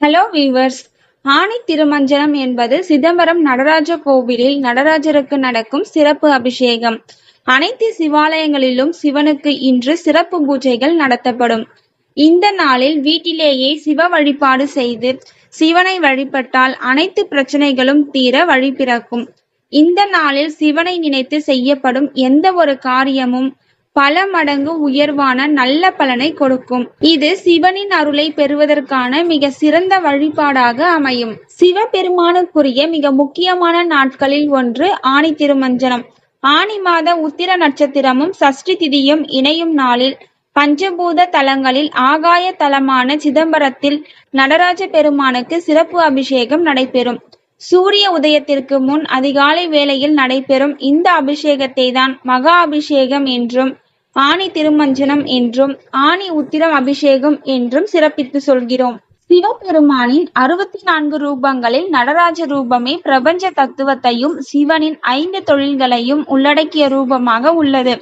Hello viewers ஆணி திருமஞ்சனம் என்பது சிதம்பரம் நடராஜ கோவிலில் நடராஜருக்கு நடக்கும் சிறப்பு அபிஷேகம். அனைத்து சிவாலயங்களிலும் சிவனுக்கு இன்று சிறப்பு பூஜைகள் நடத்தப்படும். இந்த நாளில் வீட்டிலேயே சிவ வழிபாடு செய்து சிவனை வழிபட்டால் அனைத்து பிரச்சனைகளும் தீர வழி பிறக்கும். இந்த நாளில் சிவனை நினைத்து செய்யப்படும் எந்த ஒரு காரியமும் பல மடங்கு உயர்வான நல்ல பலனை கொடுக்கும். இது சிவனின் அருளை பெறுவதற்கான மிக சிறந்த வழிபாடாக அமையும். சிவபெருமானுக்குரிய மிக முக்கியமான நாட்களில் ஒன்று ஆணி திருமஞ்சனம். ஆணி மாத உத்திர நட்சத்திரமும் சஷ்டி திதியும் இணையும் நாளில் பஞ்சபூத தலங்களில் ஆகாய தலமான சிதம்பரத்தில் நடராஜ பெருமானுக்கு சிறப்பு அபிஷேகம் நடைபெறும். சூரிய உதயத்திற்கு முன் அதிகாலை வேளையில் நடைபெறும் இந்த அபிஷேகத்தை தான் மகா அபிஷேகம் என்றும் ஆணி திருமஞ்சனம் என்றும் ஆணி உத்திரம் அபிஷேகம் என்றும் சிறப்பித்து சொல்கிறோம். சிவபெருமானின் அறுபத்தி நான்கு ரூபங்களில் நடராஜ ரூபமே பிரபஞ்ச தத்துவத்தையும் சிவனின் ஐந்து தொழில்களையும் உள்ளடக்கிய ரூபமாக உள்ளது.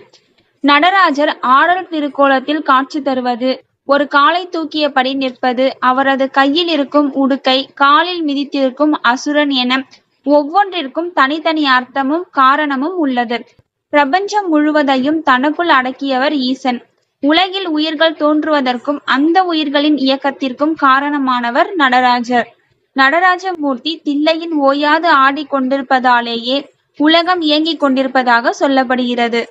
நடராஜர் ஆடல் திருக்கோலத்தில் காட்சி தருவது ஒரு காலை தூக்கியபடி நிற்பது அவரது கையில் இருக்கும் உடுக்கை காலில் மிதித்திருக்கும் அசுரன் என ஒவ்வொன்றிற்கும் தனித்தனி அர்த்தமும் காரணமும் உள்ளது. பிரபஞ்சம் முழுவதையும் தனக்குள் அடக்கியவர் ஈசன். உலகில் உயிர்கள் தோன்றுவதற்கும் அந்த உயிர்களின் இயக்கத்திற்கும் காரணமானவர் நடராஜர். நடராஜ மூர்த்தி தில்லையின் ஓயாது ஆடிக்கொண்டிருப்பதாலேயே உலகம் இயங்கிக் கொண்டிருப்பதாக சொல்லப்படுகிறது.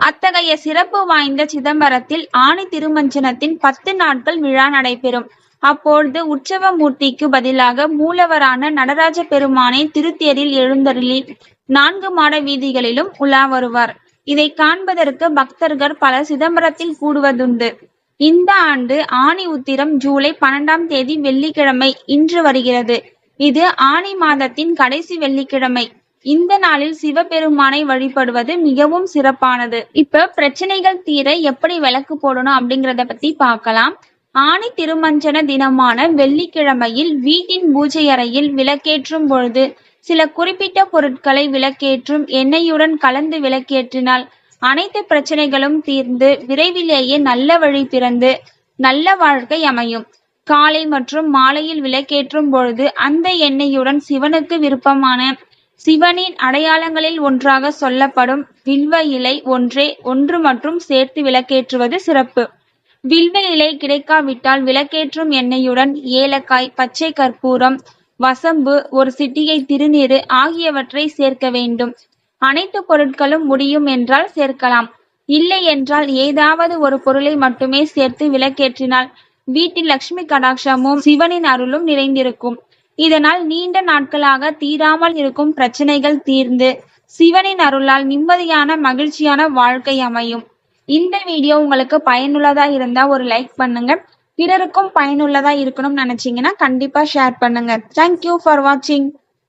அத்தகைய சிறப்பு வாய்ந்த சிதம்பரத்தில் ஆணி திருமஞ்சனத்தின் பத்து நாட்கள் விழா நடைபெறும். அப்பொழுது உற்சவ மூர்த்திக்கு பதிலாக மூலவரான நடராஜ பெருமானை திருத்தேரில் எழுந்தருளி நான்கு மாட வீதிகளிலும் உலா வருவார். இதை காண்பதற்கு பக்தர்கள் பல சிதம்பரத்தில் கூடுவதுண்டு. இந்த ஆண்டு ஆணி உத்திரம் ஜூலை பன்னெண்டாம் தேதி வெள்ளிக்கிழமை இன்று வருகிறது. இது ஆணி மாதத்தின் கடைசி வெள்ளிக்கிழமை. இந்த நாளில் சிவபெருமானை வழிபடுவது மிகவும் சிறப்பானது. இப்ப பிரச்சனைகள் தீர எப்படி விளக்கு போடணும் அப்படிங்கறத பத்தி பார்க்கலாம். ஆணி திருமஞ்சன தினமான வெள்ளிக்கிழமையில் வீட்டின் பூஜை அறையில் விளக்கேற்றும் பொழுது சில குறிப்பிட்ட பொருட்களை விளக்கேற்றும் எண்ணெயுடன் கலந்து விளக்கேற்றினால் அனைத்து பிரச்சனைகளும் தீர்ந்து விரைவிலேயே நல்ல வழி பிறந்து நல்ல வாழ்க்கை அமையும். காலை மற்றும் மாலையில் விளக்கேற்றும் பொழுது அந்த எண்ணெயுடன் சிவனுக்கு விருப்பமான சிவனின் அடையாளங்களில் ஒன்றாக சொல்லப்படும் வில்வ இலை ஒன்றே ஒன்று மற்றும் சேர்த்து விளக்கேற்றுவது சிறப்பு. வில்வ இலை கிடைக்காவிட்டால் விளக்கேற்றும் எண்ணெயுடன் ஏலக்காய் பச்சை கற்பூரம் வசம்பு ஒரு சிட்டிகை திருநீறு ஆகியவற்றை சேர்க்க வேண்டும். அனைத்து பொருட்களும் முடியும் என்றால் சேர்க்கலாம். இல்லை என்றால் ஏதாவது ஒரு பொருளை மட்டுமே சேர்த்து விளக்கேற்றினால் வீட்டில் லட்சுமி கடாட்சமும் சிவனின் அருளும் நிறைந்திருக்கும். இதனால் நீண்ட நாட்களாக தீராமல் இருக்கும் பிரச்சனைகள் தீர்ந்து சிவனின் அருளால் நிம்மதியான மகிழ்ச்சியான வாழ்க்கை அமையும். இந்த வீடியோ உங்களுக்கு பயனுள்ளதா இருந்தா ஒரு லைக் பண்ணுங்க. பிறருக்கும் பயனுள்ளதா இருக்கணும்னு நினைச்சீங்கன்னா கண்டிப்பா ஷேர் பண்ணுங்க. தேங்க்யூ ஃபார் வாட்சிங்